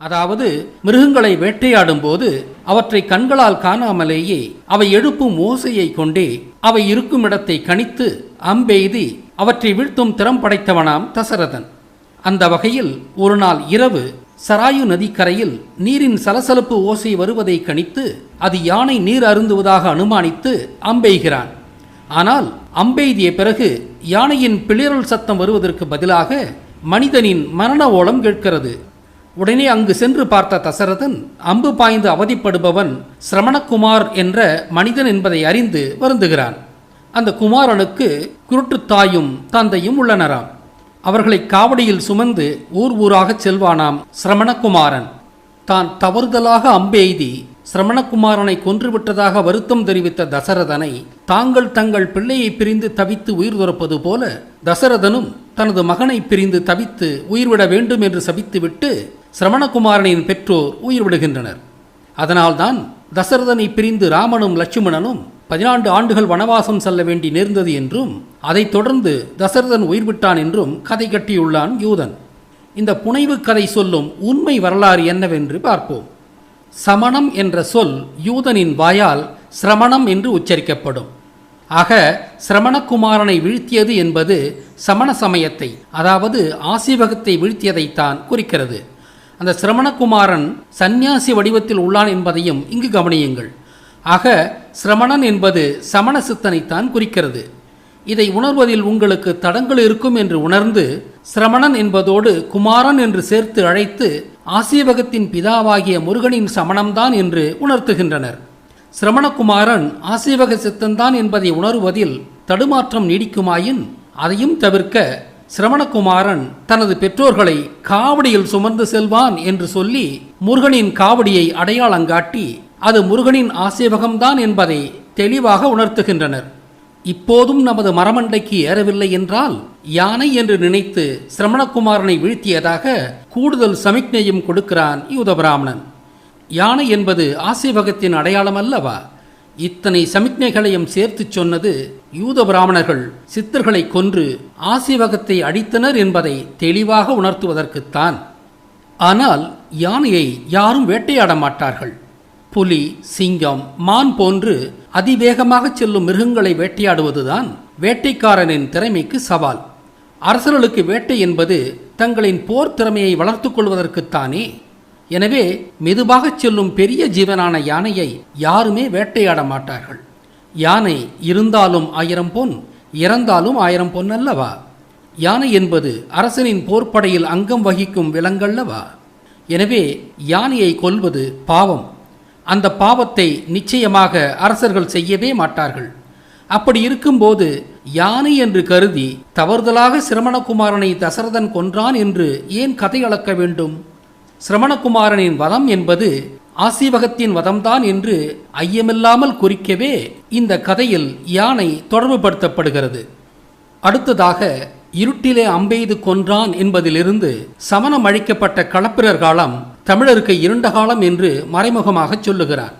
அதாவது மிருகங்களை வேட்டையாடும் போது அவற்றை கண்களால் காணாமலேயே அவை எழுப்பும் ஓசையை கொண்டே அவை இருக்கும் இடத்தை கணித்து அம்பெய்தி அவற்றை வீழ்த்தும் திறம் படைத்தவனாம் தசரதன். அந்த வகையில் ஒரு நாள் இரவு சராயு நதிக்கரையில் நீரின் சலசலப்பு ஓசை வருவதை கணித்து அது யானை நீர் அருந்துவதாக அனுமானித்து அம்பெய்கிறான். ஆனால் அம்பெய்திய பிறகு யானையின் பிளிரல் சத்தம் வருவதற்கு பதிலாக மனிதனின் மரண ஓலம் கேட்கிறது. உடனே அங்கு சென்று பார்த்த தசரதன் அம்பு பாய்ந்து அவதிப்படுபவன் சிரமணகுமார் என்ற மனிதன் என்பதை அறிந்து வருந்துகிறான். அந்த குமாரனுக்கு குருட்டுத் தாயும் தந்தையும் உள்ளனராம். அவர்களை காவடியில் சுமந்து ஊர் ஊராகச் செல்வானாம் சிரமணகுமாரன். தான் தவறுதலாக அம்பெய்தி சிரமணகுமாரனை கொன்றுவிட்டதாக வருத்தம் தெரிவித்த தசரதனை தாங்கள் தங்கள் பிள்ளையை பிரிந்து தவித்து உயிர் துறப்பது போல தசரதனும் தனது மகனை பிரிந்து தவித்து உயிர்விட வேண்டும் என்று சபித்துவிட்டு சிரமணகுமாரனின் பெற்றோர் உயிர் விடுகின்றனர் அதனால்தான் தசரதனை பிரிந்து ராமனும் லட்சுமணனும் பதினான்கு ஆண்டுகள் வனவாசம் செல்ல வேண்டி நேர்ந்தது என்றும் அதைத் தொடர்ந்து தசரதன் உயிர் விட்டான் என்றும் கதை கட்டியுள்ளான் யூதன். இந்த புனைவு கதை சொல்லும் உண்மை வரலாறு என்னவென்று பார்ப்போம். சமணம் என்ற சொல் யூதனின் வாயால் சிரமணம் என்று உச்சரிக்கப்படும். ஆக சிரமணகுமாரனை வீழ்த்தியது என்பது சமண சமயத்தை அதாவது ஆசீவகத்தை வீழ்த்தியதைத்தான் குறிக்கிறது. அந்த சிரமணகுமாரன் சந்நியாசி வடிவத்தில் உள்ளான் என்பதையும் இங்கு கவனியுங்கள். ஆக சிரமணன் என்பது சமண சித்தனைத்தான் குறிக்கிறது. இதை உணர்வதில் உங்களுக்கு தடங்கள் இருக்கும் என்று உணர்ந்து சிரமணன் என்பதோடு குமாரன் என்று சேர்த்து அழைத்து ஆசீவகத்தின் பிதாவாகிய முருகனின் சமணம்தான் என்று உணர்த்துகின்றனர். சிரமணகுமாரன் ஆசீவக சித்தன்தான் என்பதை உணர்வதில் தடுமாற்றம் நீடிக்குமாயின் அதையும் தவிர்க்க சிரமணகுமாரன் தனது பெற்றோர்களை காவடியில் சுமந்து செல்வான் என்று சொல்லி முருகனின் காவடியை அடையாளங்காட்டி அது முருகனின் ஆசீவகம்தான் என்பதை தெளிவாக உணர்த்துகின்றனர். இப்போதும் நமது மரமண்டைக்கு ஏறவில்லை என்றால் யானை என்று நினைத்து சிரமணகுமாரனை வீழ்த்தியதாக கூடுதல் சமிக்ஞையும் கொடுக்கிறான் யூதபிராமணன். யானை என்பது ஆசைவகத்தின் அடையாளம் அல்லவா? இத்தனை சமிக்ஞைகளையும் சேர்த்துச் சொன்னது யூத பிராமணர்கள் சித்தர்களை கொன்று ஆசீவகத்தை அடித்தனர் என்பதை தெளிவாக உணர்த்துவதற்குத்தான். ஆனால் யானையை யாரும் வேட்டையாட மாட்டார்கள். புலி சிங்கம் மான் போன்று அதிவேகமாக செல்லும் மிருகங்களை வேட்டையாடுவதுதான் வேட்டைக்காரனின் திறமைக்கு சவால். அரசர்களுக்கு வேட்டை என்பது தங்களின் போர் திறமையை வளர்த்துக் கொள்வதற்குத்தானே. எனவே மெதுவாகச் செல்லும் பெரிய ஜீவனான யானையை யாருமே வேட்டையாட மாட்டார்கள். யானை இருந்தாலும் ஆயிரம் பொன் இறந்தாலும் ஆயிரம் பொன் அல்லவா? யானை என்பது அரசனின் போர்ப்படையில் அங்கம் வகிக்கும் விலங்கல்லவா? எனவே யானையை கொல்வது பாவம். அந்த பாவத்தை நிச்சயமாக அரசர்கள் செய்யவே மாட்டார்கள். அப்படி இருக்கும்போது யானை என்று கருதி தவறுதலாக சிரமணகுமாரனை தசரதன் கொன்றான் என்று ஏன் கதை அளக்க வேண்டும்? சிரமணகுமாரனின் வதம் என்பது ஆசீவகத்தின் வதம்தான் என்று ஐயமில்லாமல் குறிக்கவே இந்த கதையில் யானை தொடர்புபடுத்தப்படுகிறது. அடுத்ததாக இருட்டிலே அம்பெய்து கொன்றான் என்பதிலிருந்து சமணம் அழிக்கப்பட்ட களப்பிரர் காலம் தமிழருக்கு இருண்ட காலம் என்று மறைமுகமாக சொல்லுகிறார்.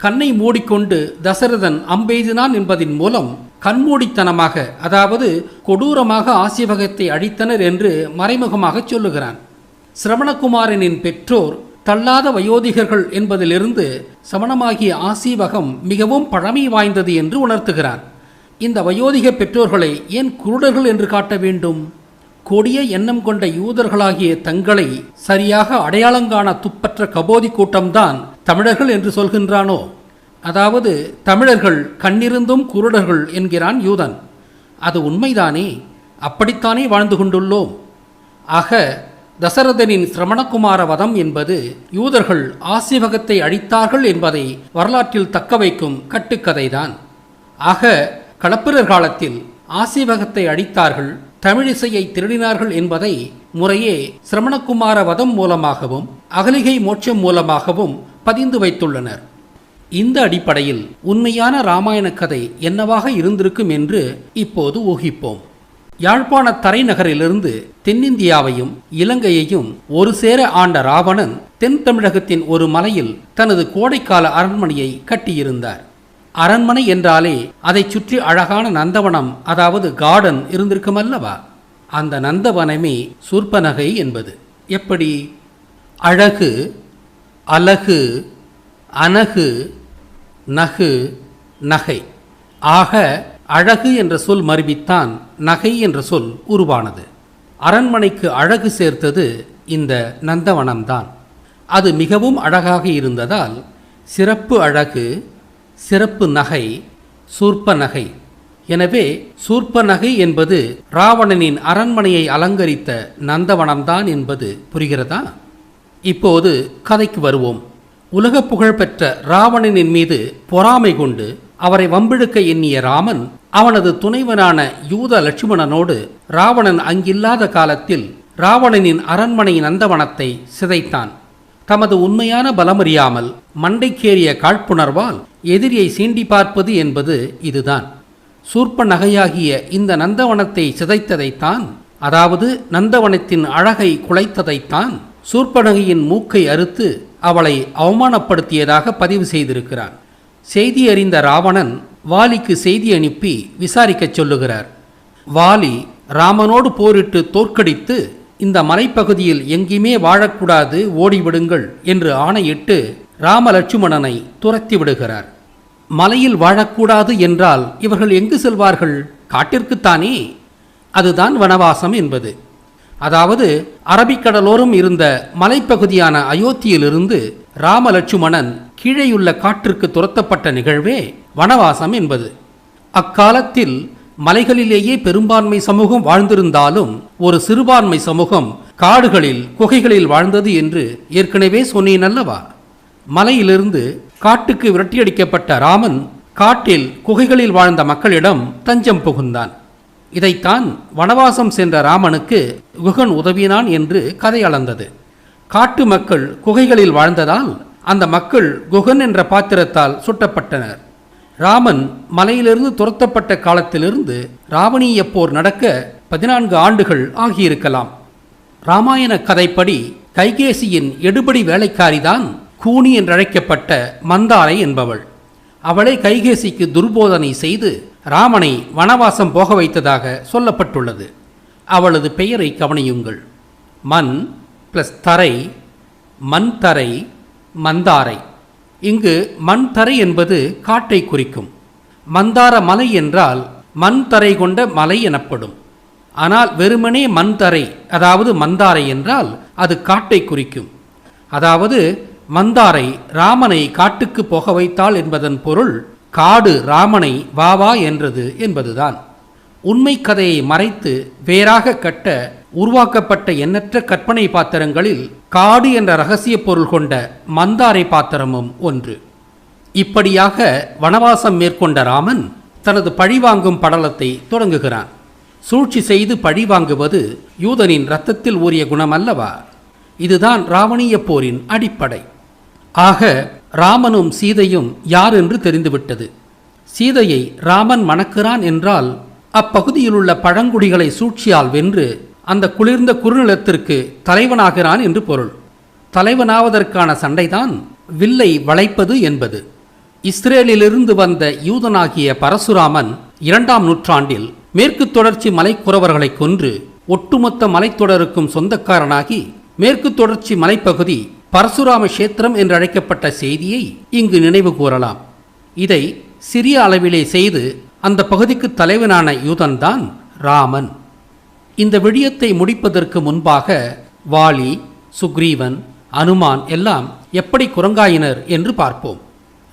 கண்ணை மூடிக்கொண்டு தசரதன் அம்பெய்தினான் என்பதின் மூலம் கண்மூடித்தனமாக அதாவது கொடூரமாக ஆசிவகத்தை அழித்தனர் என்று மறைமுகமாக சொல்லுகிறான். சிரவணகுமாரனின் பெற்றோர் தள்ளாத வயோதிகர்கள் என்பதிலிருந்து சமணமாகிய ஆசீவகம் மிகவும் பழமை வாய்ந்தது என்று உணர்த்துகிறான் இந்த வயோதிக பெற்றோர்களை ஏன் குருடர்கள் என்று காட்ட வேண்டும்? கொடிய எண்ணம் கொண்ட யூதர்களாகிய தங்களை சரியாக அடையாளங்காண துப்பற்ற கபோதி கூட்டம்தான் தமிழர்கள் என்று சொல்கின்றானோ? அதாவது தமிழர்கள் கண்ணிருந்தும் குருடர்கள் என்கிறான் யூதன். அது உண்மைதானே? அப்படித்தானே வாழ்ந்து கொண்டுள்ளோம். ஆக தசரதனின் சிரமணகுமார வதம் என்பது யூதர்கள் ஆசிவகத்தை அழித்தார்கள் என்பதை வரலாற்றில் தக்க வைக்கும் கட்டுக்கதைதான். ஆக களப்பிரர் காலத்தில் ஆசிவகத்தை அழித்தார்கள் தமிழிசையை திருடினார்கள் என்பதை முறையே சிரமணகுமார வதம் மூலமாகவும் அகலிகை மோட்சம் மூலமாகவும் பதிந்து வைத்துள்ளனர். இந்த அடிப்படையில் உண்மையான இராமாயண கதை என்னவாக இருந்திருக்கும் என்று இப்போது ஊகிப்போம். யாழ்ப்பாண தரைநகரிலிருந்து தென்னிந்தியாவையும் இலங்கையையும் ஒரு சேர ஆண்ட ராவணன் தென் தமிழகத்தின் ஒரு மலையில் தனது கோடைக்கால அரண்மனையை கட்டியிருந்தார். அரண்மனை என்றாலே அதைச் சுற்றி அழகான நந்தவனம் அதாவது கார்டன் இருந்திருக்கும் அல்லவா? அந்த நந்தவனமே சூர்பனகை என்பது. எப்படி? அழகு அலகு அனகு நகு நகை. ஆக அழகு என்ற சொல் மருவித்தான் நகை என்ற சொல் உருவானது. அரண்மனைக்கு அழகு சேர்த்தது இந்த நந்தவனம்தான். அது மிகவும் அழகாக இருந்ததால் சிறப்பு அழகு சிறப்பு நகை சூர்ப்ப நகை. எனவே சூர்ப்ப நகை என்பது ராவணனின் அரண்மனையை அலங்கரித்த நந்தவனம்தான் என்பது புரிகிறதா? இப்போது கதைக்கு வருவோம். உலக புகழ்பெற்ற ராவணனின் மீது பொறாமை கொண்டு அவரை வம்பிழுக்க எண்ணிய ராமன் அவனது துணைவனான யூத லட்சுமணனோடு ராவணன் அங்கில்லாத காலத்தில் ராவணனின் அரண்மனை நந்தவனத்தை சிதைத்தான். தமது உண்மையான பலமறியாமல் மண்டைக்கேறிய காழ்ப்புணர்வால் எதிரியை சீண்டி பார்ப்பது என்பது இதுதான். சூர்ப்ப நகையாகிய இந்த நந்தவனத்தை சிதைத்ததைத்தான் அதாவது நந்தவனத்தின் அழகை குலைத்ததைத்தான் சூர்ப்பனகையின் மூக்கை அறுத்து அவளை அவமானப்படுத்தியதாக பதிவு செய்திருக்கிறான் செய்தி அறிந்த ராவணன் வாலிக்கு செய்தி அனுப்பி விசாரிக்கச் சொல்லுகிறார். வாலி ராமனோடு போரிட்டு தோற்கடித்து இந்த மலைப்பகுதியில் எங்கேயுமே வாழக்கூடாது ஓடிவிடுங்கள் என்று ஆணையிட்டு ராமலட்சுமணனை துரத்தி விடுகிறார். மலையில் வாழக்கூடாது என்றால் இவர்கள் எங்கு செல்வார்கள்? காட்டிற்குத்தானே? அதுதான் வனவாசம் என்பது. அதாவது அரபிக்கடலோரம் இருந்த மலைப்பகுதியான அயோத்தியிலிருந்து ராமலட்சுமணன் கீழேயுள்ள காட்டிற்கு துரத்தப்பட்ட நிகழ்வே வனவாசம் என்பது. அக்காலத்தில் மலைகளிலேயே பெரும்பான்மை சமூகம் வாழ்ந்திருந்தாலும் ஒரு சிறுபான்மை சமூகம் காடுகளில் குகைகளில் வாழ்ந்தது என்று ஏற்கனவே சொன்னேன் அல்லவா? மலையிலிருந்து காட்டுக்கு விரட்டியடிக்கப்பட்ட ராமன் காட்டில் குகைகளில் வாழ்ந்த மக்களிடம் தஞ்சம் புகுந்தான். இதைத்தான் வனவாசம் சென்ற ராமனுக்கு குகன் உதவினான் என்று கதை அளந்தது. காட்டு மக்கள் குகைகளில் வாழ்ந்ததால் அந்த மக்கள் குகன் என்ற பாத்திரத்தால் சுட்டப்பட்டனர். ராமன் மலையிலிருந்து துரத்தப்பட்ட காலத்திலிருந்து ராவணீய போர் நடக்க பதினான்கு ஆண்டுகள் ஆகியிருக்கலாம். ராமாயண கதைப்படி கைகேசியின் எடுபடி வேலைக்காரிதான் கூனி என்றழைக்கப்பட்ட மந்தாரை என்பவள். அவளே கைகேசிக்கு துர்போதனை செய்து ராமனை வனவாசம் போக வைத்ததாக சொல்லப்பட்டுள்ளது. அவளது பெயரை கவனியுங்கள். மண் பிளஸ் தரை மண் தரை மந்தாரை. இங்கு மண்தரை என்பது காட்டை குறிக்கும். மந்தார மலை என்றால் மண் தரை கொண்ட மலை எனப்படும். ஆனால் வெறுமனே மண் தரை அதாவது மந்தாரை என்றால் அது காட்டை குறிக்கும். அதாவது மந்தாரை ராமனை காட்டுக்கு போக வைத்தாள் என்பதன் பொருள் காடு ராமனை வா வா என்றது என்பதுதான். உண்மை கதையை மறைத்து வேறாக கட்ட உருவாக்கப்பட்ட எண்ணற்ற கற்பனை பாத்திரங்களில் காடு என்ற ரகசிய பொருள் கொண்ட மந்தாரை பாத்திரமும் ஒன்று. இப்படியாக வனவாசம் மேற்கொண்ட ராமன் தனது பழிவாங்கும் படலத்தை தொடங்குகிறான். சூழ்ச்சி செய்து பழி வாங்குவது யூதனின் இரத்தத்தில் ஊறிய குணம் அல்லவா இதுதான் ராவணீய போரின் அடிப்படை. ஆக ராமனும் சீதையும் யார் என்று தெரிந்துவிட்டது. சீதையை ராமன் மணக்கிறான் என்றால் அப்பகுதியில் உள்ள பழங்குடிகளை சூழ்ச்சியால் வென்று அந்த குளிர்ந்த குறுநிலத்திற்கு தலைவனாகிறான் என்று பொருள். தலைவனாவதற்கான சண்டைதான் வில்லை வளைப்பது என்பது. இஸ்ரேலிலிருந்து வந்த யூதனாகிய பரசுராமன் இரண்டாம் நூற்றாண்டில் மேற்கு தொடர்ச்சி மலைக்குறவர்களை கொன்று ஒட்டுமொத்த மலைத்தொடருக்கும் சொந்தக்காரனாகி மேற்கு தொடர்ச்சி மலைப்பகுதி பரசுராம கஷேத்திரம் என்று அழைக்கப்பட்ட செய்தியை இங்கு நினைவு கூறலாம். இதை சிறிய அளவிலே செய்து அந்த பகுதிக்கு தலைவனான யூதன்தான் ராமன். இந்த விடியத்தை முடிப்பதற்கு முன்பாக வாலி சுக்ரீவன் அனுமான் எல்லாம் எப்படி குரங்காயினர் என்று பார்ப்போம்.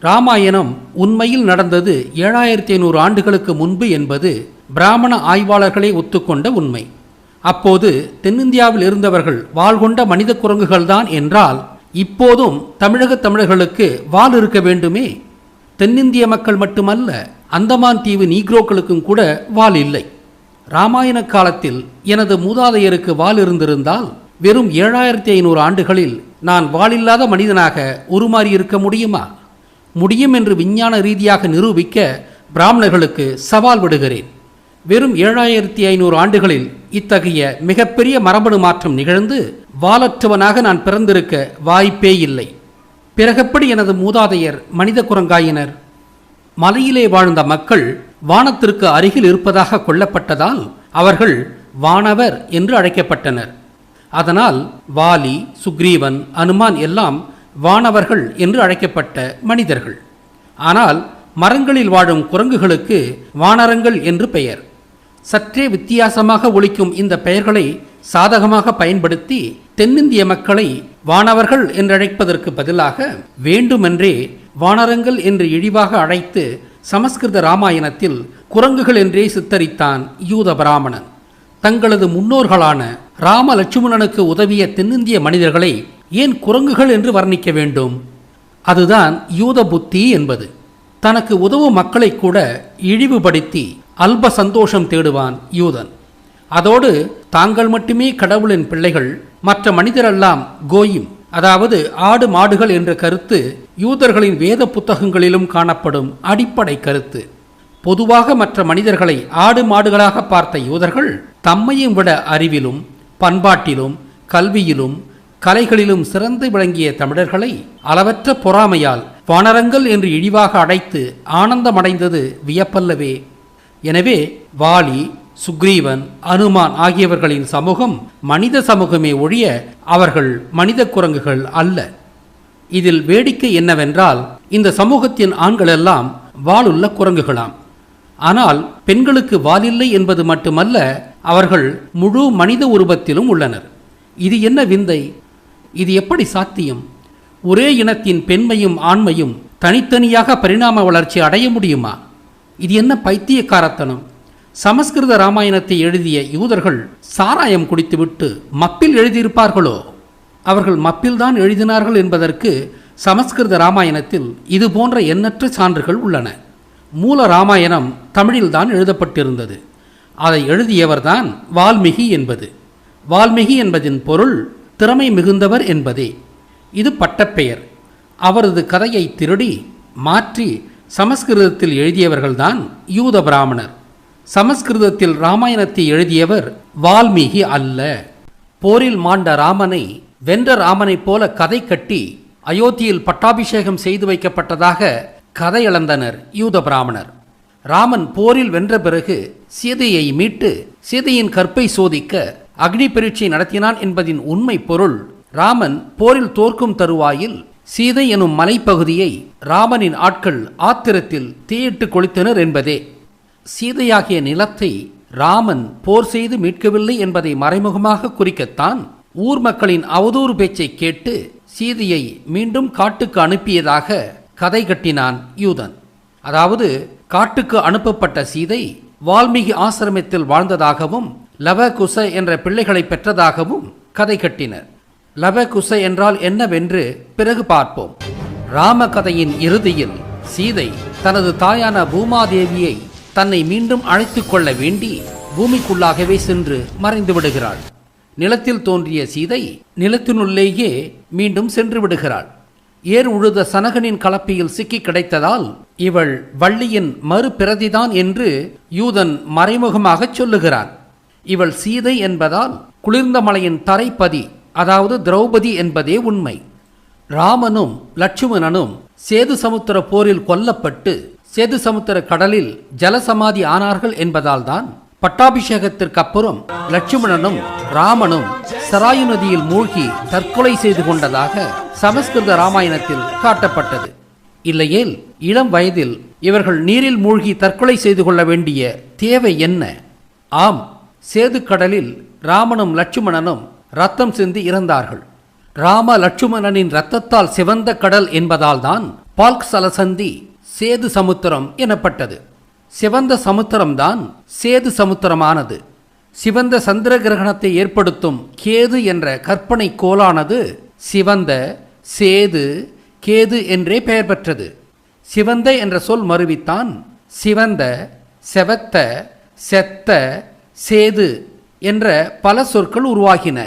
ராமாயணம் உண்மையில் நடந்தது ஏழாயிரத்தி ஐநூறு ஆண்டுகளுக்கு முன்பு என்பது பிராமண ஆய்வாளர்களே ஒத்துக்கொண்ட உண்மை. அப்போது தென்னிந்தியாவில் இருந்தவர்கள் வாள் கொண்ட மனித குரங்குகள்தான் என்றால் இப்போதும் தமிழக தமிழர்களுக்கு வாள் இருக்க வேண்டுமே? தென்னிந்திய மக்கள் மட்டுமல்ல அந்தமான் தீவு நீக்ரோக்களுக்கும் கூட வாள் இல்லை. ராமாயண காலத்தில் எனது மூதாதையருக்கு வால் இருந்திருந்தால் வெறும் ஏழாயிரத்தி ஐநூறு ஆண்டுகளில் நான் வாளில்லாத மனிதனாக உருமாறி இருக்க முடியுமா? முடியும் என்று விஞ்ஞான ரீதியாக நிரூபிக்க பிராமணர்களுக்கு சவால் விடுகிறேன். வெறும் ஏழாயிரத்தி ஐநூறு ஆண்டுகளில் இத்தகைய மிகப்பெரிய மரபணு மாற்றம் நிகழ்ந்து வாலற்றவனாக நான் பிறந்திருக்க வாய்ப்பே இல்லை. பிறகப்படி எனது மூதாதையர் மனித குரங்காயினர் மலையிலே வாழ்ந்த மக்கள் வானத்திற்கு அருகில் இருப்பதாக கொள்ளப்பட்டதால் அவர்கள் வானவர் என்று அழைக்கப்பட்டனர். அதனால் வாலி சுக்ரீவன் அனுமான் எல்லாம் வானவர்கள் என்று அழைக்கப்பட்ட மனிதர்கள். ஆனால் மரங்களில் வாழும் குரங்குகளுக்கு வானரங்கள் என்று பெயர். சற்றே வித்தியாசமாக ஒழிக்கும் இந்த பெயர்களை சாதகமாக பயன்படுத்தி தென்னிந்திய மக்களை வானவர்கள் என்றழைப்பதற்கு பதிலாக வேண்டுமென்றே வானரங்கள் என்று இழிவாக அழைத்து சமஸ்கிருத ராமாயணத்தில் குரங்குகள் என்றே சித்தரித்தான் யூத பிராமணன். தங்களது முன்னோர்களான ராம லட்சுமணனுக்கு உதவிய தென்னிந்திய மனிதர்களை ஏன் குரங்குகள் என்று வர்ணிக்க வேண்டும்? அதுதான் யூத புத்தி என்பது. தனக்கு உதவும் மக்களை கூட இழிவுபடுத்தி அல்ப சந்தோஷம் தேடுவான் யூதன். அதோடு தாங்கள் மட்டுமே கடவுளின் பிள்ளைகள் மற்ற மனிதரெல்லாம் கோயும் அதாவது ஆடு மாடுகள் என்ற கருத்து யூதர்களின் வேத புத்தகங்களிலும் காணப்படும் அடிப்படை கருத்து. பொதுவாக மற்ற மனிதர்களை ஆடு மாடுகளாக பார்த்த யூதர்கள் தம்மையும் விட அறிவிலும் பண்பாட்டிலும் கல்வியிலும் கலைகளிலும் சிறந்து விளங்கிய தமிழர்களை அளவற்ற பொறாமையால் வானரங்கள் என்று இழிவாக அடைத்து ஆனந்தமடைந்தது வியப்பல்லவே. எனவே வாலி சுக்ரீவன் அனுமான் ஆகியவர்களின் சமூகம் மனித சமூகமே ஒழிய அவர்கள் மனித குரங்குகள் அல்ல. இதில் வேடிக்கை என்னவென்றால் இந்த சமூகத்தின் ஆண்களெல்லாம் வாளுள்ள குரங்குகளாம். ஆனால் பெண்களுக்கு வாலில்லை என்பது மட்டுமல்ல அவர்கள் முழு மனித உருவத்திலும் உள்ளனர். இது என்ன விந்தை? இது எப்படி சாத்தியம்? ஒரே இனத்தின் பெண்மையும் ஆண்மையும் தனித்தனியாக பரிணாம வளர்ச்சி அடைய முடியுமா? இது என்ன பைத்தியக்காரத்தனம்? சமஸ்கிருத ராமாயணத்தை எழுதிய யூதர்கள் சாராயம் குடித்துவிட்டு மப்பில் எழுதியிருப்பார்களோ? அவர்கள் மப்பில்தான் எழுதினார்கள் என்பதற்கு சமஸ்கிருத ராமாயணத்தில் இது போன்ற எண்ணற்ற சான்றுகள் உள்ளன. மூல ராமாயணம் தமிழில்தான் எழுதப்பட்டிருந்தது. அதை எழுதியவர்தான் வால்மீகி என்பது. வால்மீகி என்பதின் பொருள் திறமை மிகுந்தவர் என்பதே. இது பட்டப்பெயர். அவரது கதையை திருடி மாற்றி சமஸ்கிருதத்தில் எழுதியவர்கள்தான் யூத பிராமணர். சமஸ்கிருதத்தில் ராமாயணத்தை எழுதியவர் வால்மீகி அல்ல. போரில் மாண்ட ராமனை வென்ற ராமனைப் போல கதை கட்டி அயோத்தியில் பட்டாபிஷேகம் செய்து வைக்கப்பட்டதாக கதை இழந்தனர் யூத பிராமணர். ராமன் போரில் வென்ற பிறகு சீதையை மீட்டு சீதையின் கற்பை சோதிக்க அக்னி பரீட்சை நடத்தினான் என்பதின் உண்மை பொருள் ராமன் போரில் தோற்கும் தருவாயில் சீதை எனும் மலைப்பகுதியை ராமனின் ஆட்கள் ஆத்திரத்தில் தீயிட்டு கொளித்தனர் என்பதே. சீதையாகிய நிலத்தை ராமன் போர் செய்து மீட்கவில்லை என்பதை மறைமுகமாக குறிக்கத்தான் ஊர் மக்களின் அவதூறு பேச்சை கேட்டு சீதையை மீண்டும் காட்டுக்கு அனுப்பியதாக கதை கட்டினான் யூதன். அதாவது காட்டுக்கு அனுப்பப்பட்ட சீதை வால்மீகி ஆசிரமத்தில் வாழ்ந்ததாகவும் லவகுச என்ற பிள்ளைகளை பெற்றதாகவும் கதை கட்டினர். லவகுச என்றால் என்னவென்று பிறகு பார்ப்போம். ராம கதையின் இறுதியில் சீதை தனது தாயான பூமாதேவியை தன்னை மீண்டும் அழைத்துக் கொள்ள வேண்டி பூமிக்குள்ளாகவே சென்று மறைந்து விடுகிறாள். நிலத்தில் தோன்றிய சீதை நிலத்தினுள்ளேயே மீண்டும் சென்று விடுகிறாள். ஏர் உழுத சனகனின் கலப்பியில் சிக்கி கிடைத்ததால் இவள் வள்ளியின் மறுபிரதிதான் என்று யூதன் மறைமுகமாகச் சொல்லுகிறான். இவள் சீதை என்பதால் குளிர்ந்த மலையின் தரைப்பதி அதாவது திரௌபதி என்பதே உண்மை. ராமனும் லட்சுமணனும் சேது சமுத்திர போரில் கொல்லப்பட்டு சேது சமுத்திர கடலில் ஜலசமாதி ஆனார்கள் என்பதால்தான் பட்டாபிஷேகத்திற்கு அப்புறம் லட்சுமணனும் ராமனும் சராயு நதியில் மூழ்கி தற்கொலை செய்து கொண்டதாக சமஸ்கிருத ராமாயணத்தில் காட்டப்பட்டது. இல்லையேல் இளம் வயதில் இவர்கள் நீரில் மூழ்கி தற்கொலை செய்து கொள்ள வேண்டிய தேவை என்ன? ஆம் சேது கடலில் ராமனும் லட்சுமணனும் ரத்தம் சிந்தி இறந்தார்கள். ராம லட்சுமணனின் இரத்தத்தால் சிவந்த கடல் என்பதால்தான் பால்க் சலசந்தி சேது சமுத்திரம் எனப்பட்டது. சிவந்த சமுத்திரம்தான் சேது சமுத்திரமானது. சிவந்த சந்திர கிரகணத்தை ஏற்படுத்தும் கேது என்ற கற்பனை கோலானது சிவந்த சேது கேது என்றே பெயர் பெற்றது. சிவந்த என்ற சொல் மருவித்தான் சிவந்த செவத்த செத்த சேது என்ற பல சொற்கள் உருவாகின.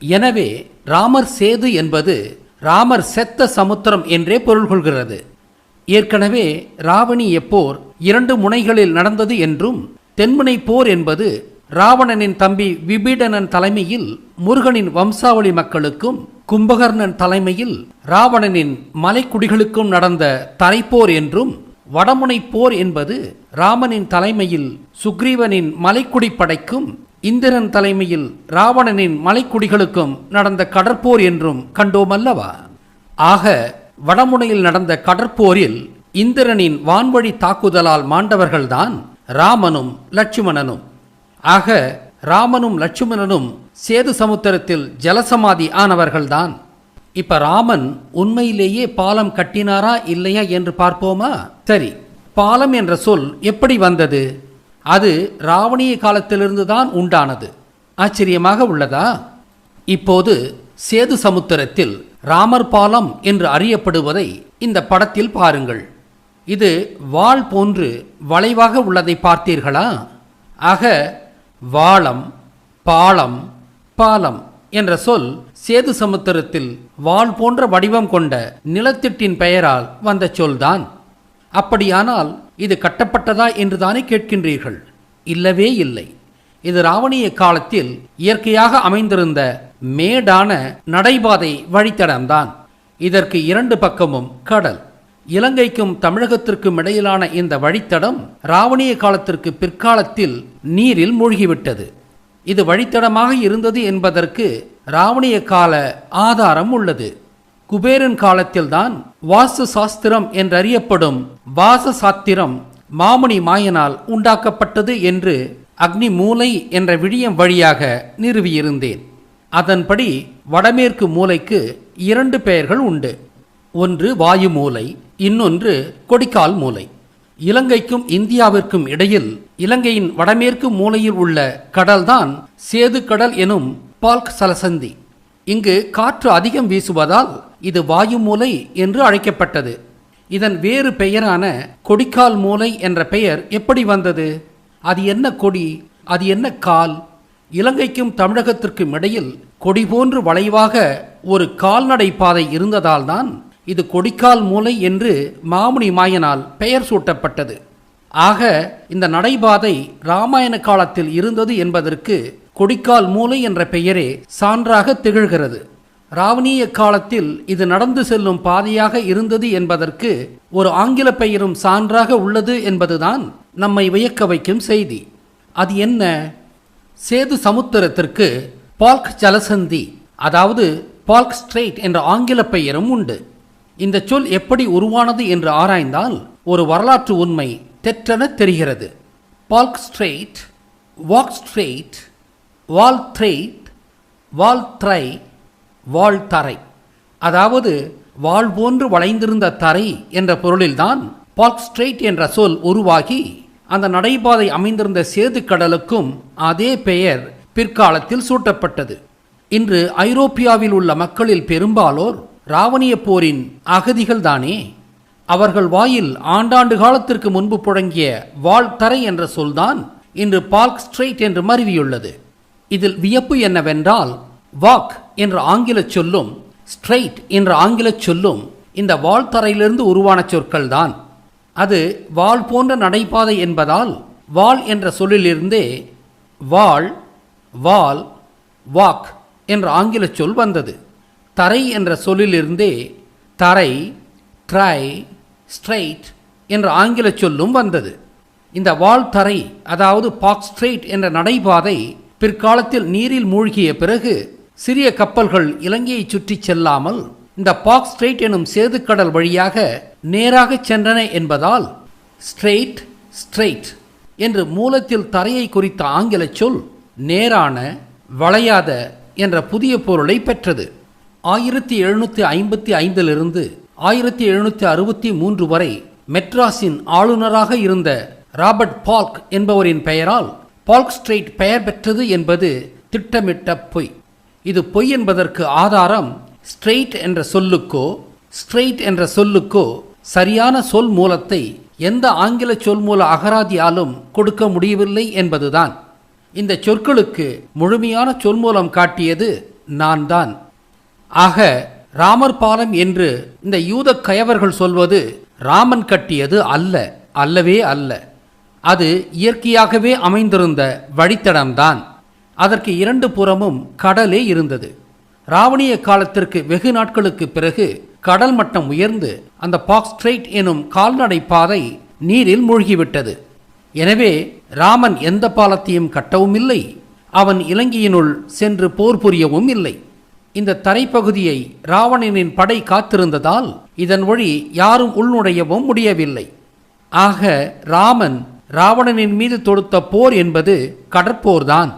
எனவே ராமர் சேது என்பது ராமர் செத்த சமுத்திரம் என்றே பொருள் கொள்கிறது ஏற்கனவே ராவணிய போர் இரண்டு முனைகளில் நடந்தது என்றும் தென்முனை போர் என்பது ராவணனின் தம்பி விபீடனன் தலைமையில் முருகனின் வம்சாவளி மக்களுக்கும் கும்பகர்ணன் தலைமையில் ராவணனின் மலைக்குடிகளுக்கும் நடந்த தரைப்போர் என்றும் வடமுனை போர் என்பது ராமனின் தலைமையில் சுக்ரீவனின் மலைக்குடி படைக்கும் இந்திரன் தலைமையில் ராவணனின் மலைக்குடிகளுக்கும் நடந்த கடற்போர் என்றும் கண்டோமல்லவா? ஆக வடமுனையில் நடந்த கடற்போரில் இந்திரனின் வான்வழி தாக்குதலால் மாண்டவர்கள்தான் ராமனும் லட்சுமணனும். ஆக ராமனும் லட்சுமணனும் சேது சமுத்திரத்தில் ஜலசமாதி ஆனவர்கள்தான். இப்ப ராமன் உண்மையிலேயே பாலம் கட்டினாரா இல்லையா என்று பார்ப்போமா? சரி பாலம் என்ற சொல் எப்படி வந்தது? அது ராவணிய காலத்திலிருந்து தான் உண்டானது. ஆச்சரியமாக உள்ளதா? இப்போது சேது சமுத்திரத்தில் ராமர் பாலம் என்று அறியப்படுவதை இந்த படத்தில் பாருங்கள். இது வாள் போன்று வளைவாக உள்ளதை பார்த்தீர்களா? ஆக வாளம் பாலம் பாலம் என்ற சொல் சேது சமுத்திரத்தில் வாள் போன்ற வடிவம் கொண்ட நிலத்திட்டின் பெயரால் வந்த சொல்தான். அப்படியானால் இது கட்டப்பட்டதா என்று தானே கேட்கின்றீர்கள்? இல்லவே இல்லை. இது ராவணிய காலத்தில் இயற்கையாக அமைந்திருந்த மேடான நடைபாதை வழித்தடம்தான். இதற்கு இரண்டு பக்கமும் கடல். இலங்கைக்கும் தமிழகத்திற்கும் இடையிலான இந்த வழித்தடம் ராவணிய காலத்திற்கு பிற்காலத்தில் நீரில் மூழ்கிவிட்டது. இது வழித்தடமாக இருந்தது என்பதற்கு ராவணிய கால ஆதாரம் உள்ளது. குபேரன் காலத்தில்தான் வாஸ்து சாஸ்திரம் என்றறியப்படும் வாச சாத்திரம் மாமுனி மாயனால் உண்டாக்கப்பட்டது என்று அக்னி மூலை என்ற விழியம் வழியாக நிறுவியிருந்தேன். அதன்படி வடமேற்கு மூலைக்கு இரண்டு பெயர்கள் உண்டு. ஒன்று வாயு மூலை இன்னொன்று கொடிக்கால் மூலை. இலங்கைக்கும் இந்தியாவிற்கும் இடையில் இலங்கையின் வடமேற்கு மூலையில் உள்ள கடல்தான் சேது கடல் எனும் பால்க் சலசந்தி. இங்கு காற்று அதிகம் வீசுவதால் இது வாயு மூலை என்று அழைக்கப்பட்டது. இதன் வேறு பெயரான கொடிக்கால் மூலை என்ற பெயர் எப்படி வந்தது? அது என்ன கொடி? அது என்ன கால்? இலங்கைக்கும் தமிழகத்திற்கும் இடையில் கொடி போன்று வளைவாக ஒரு கால்நடை பாதை இருந்ததால்தான் இது கொடிக்கால் மூலை என்று மாமுனி மாயனால் பெயர் சூட்டப்பட்டது. ஆக இந்த நடைபாதை ராமாயண காலத்தில் இருந்தது என்பதற்கு கொடிக்கால் மூலை என்ற பெயரே சான்றாக திகழ்கிறது. ராவணீய காலத்தில் இது நடந்து செல்லும் பாதையாக இருந்தது என்பதற்கு ஒரு ஆங்கில பெயரும் சான்றாக உள்ளது என்பதுதான் நம்மை வியக்க வைக்கும் செய்தி. அது என்ன? சேது சமுத்திரத்திற்கு பால்க் ஜலசந்தி அதாவது பால்க் ஸ்ட்ரெயிட் என்ற ஆங்கில பெயரும் உண்டு. இந்த சொல் எப்படி உருவானது என்று ஆராய்ந்தால் ஒரு வரலாற்று உண்மை தெற்றென தெரிகிறது. பால்க் ஸ்ட்ரெயிட் வாக் ஸ்ட்ரெயிட் வால் த்ரெயிட் வால் த்ரை வால் தரை. அதாவது வாள் போன்று வளைந்திருந்த தரை என்ற பொருளில்தான் பால்க் ஸ்ட்ரெயிட் என்ற சொல் உருவாகி அந்த நடைபாதை அமைந்திருந்த சேது கடலுக்கும் அதே பெயர் பிற்காலத்தில் சூட்டப்பட்டது. இன்று ஐரோப்பியாவில் உள்ள மக்களில் பெரும்பாலோர் ராவணிய போரின் அகதிகள் தானே அவர்கள் வாயில் ஆண்டாண்டு காலத்திற்கு முன்பு புழங்கிய வால்தரை என்ற சொல்தான் இன்று பால்க் ஸ்ட்ரெயிட் என்று மருவியுள்ளது. இதில் வியப்பு என்னவென்றால் வாக் என்ற ஆங்கில சொல்லும் ஸ்ட்ரெயிட் என்ற ஆங்கில சொல்லும் இந்த வால்தரையிலிருந்து உருவான சொற்கள்தான். அது வால் போன்ற நடைபாதை என்பதால் வால் என்ற சொல்லிலிருந்தே வாள் வால் வாக் என்ற ஆங்கில சொல் வந்தது. தரை என்ற சொல்லிலிருந்தே தரை ட்ரை ஸ்ட்ரெயிட் என்ற ஆங்கில சொல்லும் வந்தது. இந்த வால் தரை அதாவது பாக் ஸ்ட்ரெயிட் என்ற நடைபாதை பிற்காலத்தில் நீரில் மூழ்கிய பிறகு சிறிய கப்பல்கள் இலங்கையை சுற்றி செல்லாமல் இந்த பாக் ஸ்ட்ரெயிட் எனும் சேதுக்கடல் வழியாக நேராக சென்றன என்பதால் ஸ்ட்ரெயிட் ஸ்ட்ரெயிட் என்று மூலத்தில் தரையை குறித்த ஆங்கில சொல் நேரான வளையாத என்ற புதிய பொருளை பெற்றது. ஆயிரத்தி எழுநூற்றி ஐம்பத்தி ஐந்திலிருந்து ஆயிரத்தி எழுநூற்றி அறுபத்தி மூன்று வரை மெட்ராஸின் ஆளுநராக இருந்த ராபர்ட் பால்க் என்பவரின் பெயரால் பால்க் ஸ்ட்ரெயிட் பெயர் பெற்றது என்பது திட்டமிட்ட பொய். இது பொய் என்பதற்கு ஆதாரம் ஸ்ட்ரெயிட் என்ற சொல்லுக்கோ ஸ்ட்ரெயிட் என்ற சொல்லுக்கோ சரியான சொல் மூலத்தை எந்த ஆங்கில சொல் மூல அகராதியாலும் கொடுக்க முடியவில்லை என்பதுதான். இந்த சொற்களுக்கு முழுமையான சொல் மூலம் காட்டியது நான் தான் ஆக ராமர் பாலம் என்று இந்த யூத கயவர்கள் சொல்வது ராமன் கட்டியது அல்ல அல்லவே அல்ல. அது இயற்கையாகவே அமைந்திருந்த வழித்தடம்தான். அதற்கு இரண்டு புறமும் கடலே இருந்தது. ராவணிய காலத்திற்கு வெகு நாட்களுக்கு பிறகு கடல் மட்டம் உயர்ந்து அந்த பாக்ஸ்ட்ரைட் எனும் கால்நடை பாதை நீரில் மூழ்கிவிட்டது. எனவே ராமன் எந்த பாலத்தையும் கட்டவும் இல்லை அவன் இலங்கையினுள் சென்று போர் புரியவும் இல்லை. இந்த தரைப்பகுதியை ராவணனின் படை காத்திருந்ததால் இதன் வழி யாரும் உள்நுழையவும் முடியவில்லை. ஆக ராமன் ராவணனின் மீது தொடுத்த போர் என்பது கடற்போர்தான்.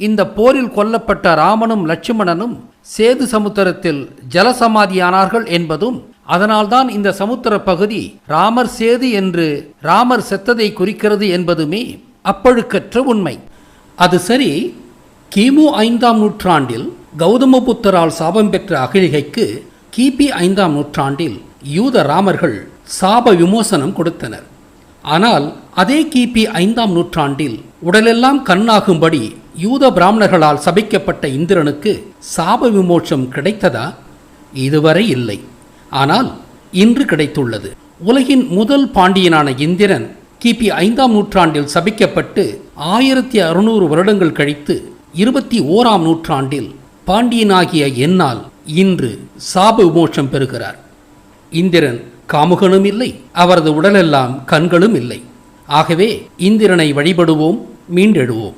இந்த போரில் கொல்லப்பட்ட ராமனும் லட்சுமணனும் சேது சமுத்திரத்தில் ஜலசமாதியானார்கள் என்பதும் அதனால்தான் இந்த சமுத்திர பகுதி ராமர் சேது என்று ராமர் செத்ததை குறிக்கிறது என்பதுமே அப்பழுக்கற்ற உண்மை. அது சரி கிமு ஐந்தாம் நூற்றாண்டில் கௌதம புத்தரால் சாபம் பெற்ற அகலிகைக்கு கிபி ஐந்தாம் நூற்றாண்டில் யூத ராமர்கள் சாப விமோசனம் கொடுத்தனர். ஆனால் அதே கிபி ஐந்தாம் நூற்றாண்டில் உடலெல்லாம் கண்ணாகும்படி யூத பிராமணர்களால் சபிக்கப்பட்ட இந்திரனுக்கு சாப விமோட்சம் கிடைத்ததா? இதுவரை இல்லை. ஆனால் இன்று கிடைத்துள்ளது. உலகின் முதல் பாண்டியனான இந்திரன் கிபி ஐந்தாம் நூற்றாண்டில் சபிக்கப்பட்டு ஆயிரத்தி அறுநூறு வருடங்கள் கழித்து இருபத்தி ஓராம் நூற்றாண்டில் பாண்டியனாகிய என்னால் இன்று சாப விமோட்சம் பெறுகிறார். இந்திரன் காமுகனும் இல்லை அவரது உடலெல்லாம் கண்களும் இல்லை. ஆகவே இந்திரனை வழிபடுவோம் மீண்டெடுவோம்.